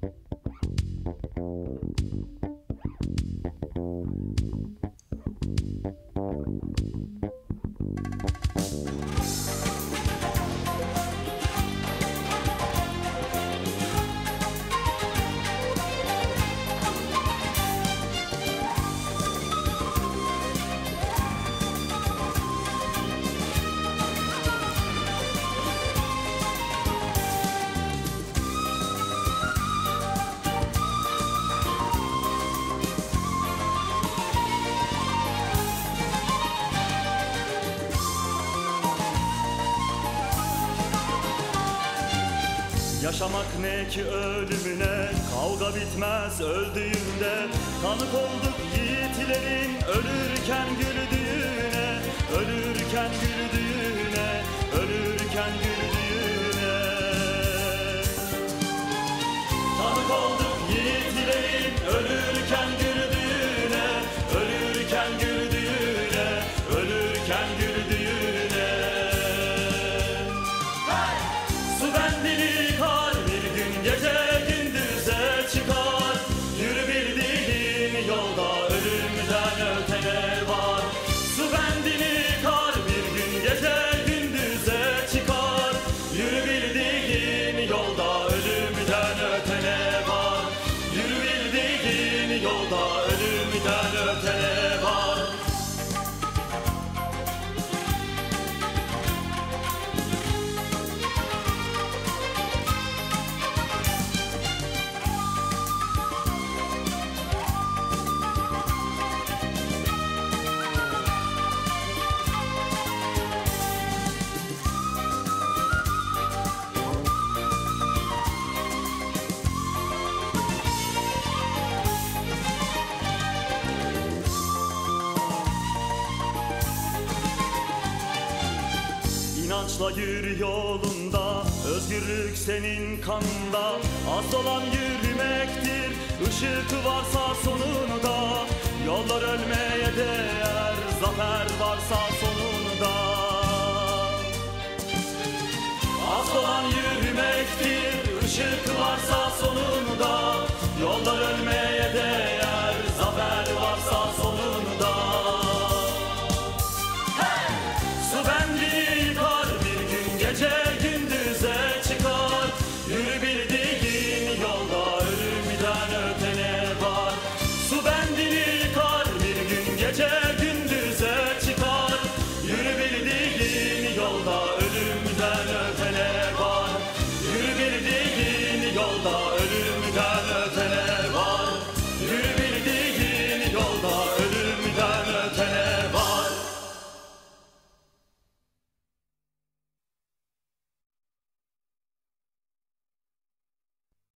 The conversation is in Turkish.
Thank you. Yaşamak ne ki ölümüne? Kavga bitmez öldüğümde Tanık olduk yiğitlerin Ölürken güldüğüne. Ölürken güldüğüne. yolda Sayır yolunda Özgürlük senin kanında Az olan yürümektir Işık varsa sonunda. Yollar ölmeye değer Zafer varsa sonunda. Az olan yürümektir Işık varsa